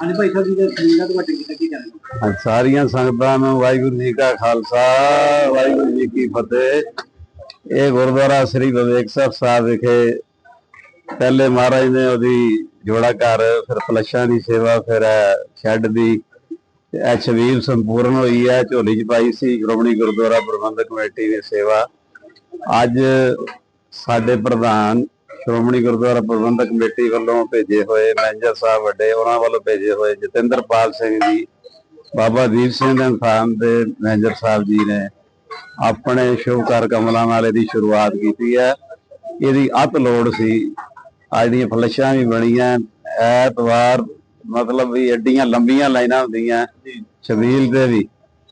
ਹਾਂਜੀ ਭਾਈ ਸਾਹਿਬ ਜੀ ਦਾ ਜ਼ਮੀਨਾਂ ਤੋਂ ਵੱਟ ਕੀ ਜਾਣਗੇ ਹਾਂ, ਸਾਰੀਆਂ ਸੰਗਤਾਂ ਨੂੰ ਵਾਹਿਗੁਰੂ ਜੀ ਕਾ ਖਾਲਸਾ ਵਾਹਿਗੁਰੂ ਜੀ ਕੀ ਫਤਿਹ। ਇਹ ਗੁਰਦੁਆਰਾ ਸ੍ਰੀ ਵਿਵੇਕ ਸਾਹਿਬ ਵਿਖੇ ਪਹਿਲੇ ਮਹਾਰਾਜ ਨੇ ਉਹਦੀ ਜੋੜਾ ਘਰ ਫਿਰ ਪਲੱਛਾਂ ਦੀ ਸੇਵਾ ਫਿਰ ਸ਼ੈੱਡ ਦੀ ਤੇ ਇਹ ਛਬੀਲ ਸੰਪੂਰਨ ਹੋਈ ਹੈ ਝੋਲੀ ਚ ਪਾਈ ਸੀ ਸ਼੍ਰੋਮਣੀ ਗੁਰਦੁਆਰਾ ਪ੍ਰਬੰਧਕ ਕਮੇਟੀ ਦੀ ਸੇਵਾ। ਅੱਜ ਸਾਡੇ ਪ੍ਰਧਾਨ ਸ਼੍ਰੋਮਣੀ ਗੁਰਦੁਆਰਾ ਪ੍ਰਬੰਧਕ ਕਮੇਟੀ ਵੱਲੋਂ ਭੇਜੇ ਹੋਏ ਮੈਨੇਜਰ ਸਾਹਿਬ ਵੱਡੇ ਉਹਨਾਂ ਵੱਲੋਂ ਭੇਜੇ ਹੋਏ ਜਤਿੰਦਰਪਾਲ ਸਿੰਘ ਜੀ ਬਾਬਾ ਦੀਪ ਸਿੰਘ ਦੇ ਥਾਨ ਦੇ ਮੈਨੇਜਰ ਸਾਹਿਬ ਜੀ ਨੇ ਆਪਣੇ ਸ਼ੁਭਕਾਰ ਕਮਲਾਂ ਨਾਲ ਇਹਦੀ ਸ਼ੁਰੂਆਤ ਕੀਤੀ ਹੈ। ਇਹਦੀ ਅਤ ਲੋੜ ਸੀ। ਅੱਜ ਦੀਆਂ ਫਲਸ਼ਾਂ ਵੀ ਬਣੀਆਂ। ਐਤਵਾਰ ਮਤਲਬ ਵੀ ਐਡੀਆਂ ਲੰਬੀਆਂ ਲਾਈਨਾਂ ਹੁੰਦੀਆਂ। ਛਬੀਲ ਦੇ ਵੀ।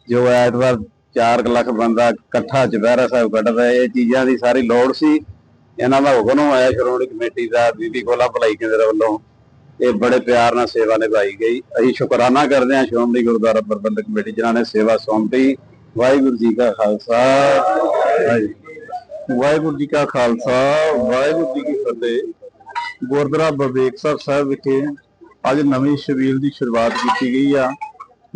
ਜੋ ਐਤਵਾਰ 4 ਲੱਖ ਬੰਦਾ ਇਕੱਠਾ ਚੁਪਹਿਰਾ ਸਾਹਿਬ ਕੱਢਦਾ ਇਹ ਚੀਜ਼ਾਂ ਦੀ ਸਾਰੀ ਲੋੜ ਸੀ। ਇਹਨਾਂ ਦਾ ਹੁਕਮ ਆਇਆ ਸ਼੍ਰੋਮਣੀ ਕਮੇਟੀ ਦਾ ਬੀਬੀ ਕੋਲਾ ਭਲਾਈ ਕੇਂਦਰ ਵੱਲੋਂ। ਇਹ ਬੜੇ ਪਿਆਰ ਨਾਲ ਸੇਵਾ ਨਿਭਾਈ ਗਈ। ਅਸੀਂ ਸ਼ੁਕਰਾਨਾ ਕਰਦੇ ਹਾਂ ਸ਼੍ਰੋਮਣੀ ਗੁਰਦੁਆਰਾ ਪ੍ਰਬੰਧਕ ਕਮੇਟੀ, ਜਿਨ੍ਹਾਂ ਨੇ ਸੇਵਾ ਸੌਂਪੀ। ਵਾਹਿਗੁਰੂ ਜੀ ਕਾ ਖਾਲਸਾ। ਵਾਹਿਗੁਰੂ। ਜੀ ਕਾ ਖਾਲਸਾ। ਵਾਹਿਗੁਰੂ ਜੀ ਕੀ ਫਤਿਹ। ਗੁਰਦੁਆਰਾ ਬਵੇਕ ਸਾਹਿਬ ਵਿਖੇ ਅੱਜ ਨਵੀਂ ਸ਼ਬੀਲ ਦੀ ਸ਼ੁਰੂਆਤ ਕੀਤੀ ਗਈ ਆ।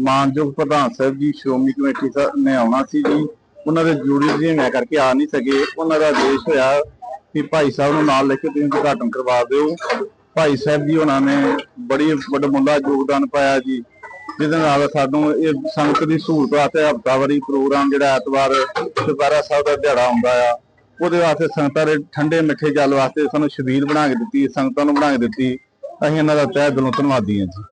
ਮਾਨਯੋਗ ਪ੍ਰਧਾਨ ਸਾਹਿਬ ਜੀ, ਸ਼੍ਰੋਮਣੀ ਕਮੇਟੀ ਨੇ ਆਉਣਾ ਸੀ ਜੀ। ਉਹਨਾਂ ਦੇ ਜੂਰੀ ਜੀ ਮੈਂ ਕਰਕੇ ਆ ਨਹੀਂ ਸਕੇ। ਉਹਨਾਂ ਦਾ ਦੇਸ਼ ਹੋਇਆ ਕਿ ਭਾਈ ਸਾਹਿਬ ਨੂੰ ਨਾਲ ਲੈ ਕੇ ਤੁਸੀਂ ਉਦਘਾਟਨ ਕਰਵਾ ਦਿਓ। ਭਾਈ ਸਾਹਿਬ ਜੀ ਉਹਨਾਂ ਨੇ ਬੜੀ ਵੱਡਾ ਮੁੱਲਾ ਯੋਗਦਾਨ ਪਾਇਆ ਜੀ, ਜਿਹਦੇ ਨਾਲ ਸਾਨੂੰ ਇਹ ਸੰਗਤ ਦੀ ਸਹੂਲਤ ਵਾਸਤੇ ਹਫ਼ਤਾਵਾਰੀ ਪ੍ਰੋਗਰਾਮ ਜਿਹੜਾ ਐਤਵਾਰ ਦੁਬਾਰਾ ਸਾਹਿਬ ਦਾ ਦਿਹਾੜਾ ਆਉਂਦਾ ਆ, ਉਹਦੇ ਵਾਸਤੇ ਸੰਗਤਾਂ ਦੇ ਠੰਡੇ ਮਿੱਠੇ ਜਲ ਵਾਸਤੇ ਸਾਨੂੰ ਸ਼ਬੀਲ ਬਣਾ ਕੇ ਦਿੱਤੀ, ਸੰਗਤਾਂ ਨੂੰ ਬਣਾ ਕੇ ਦਿੱਤੀ। ਅਸੀਂ ਇਹਨਾਂ ਦਾ ਤਹਿ ਦਿਲੋਂ ਧੰਨਵਾਦੀ ਹਾਂ ਜੀ।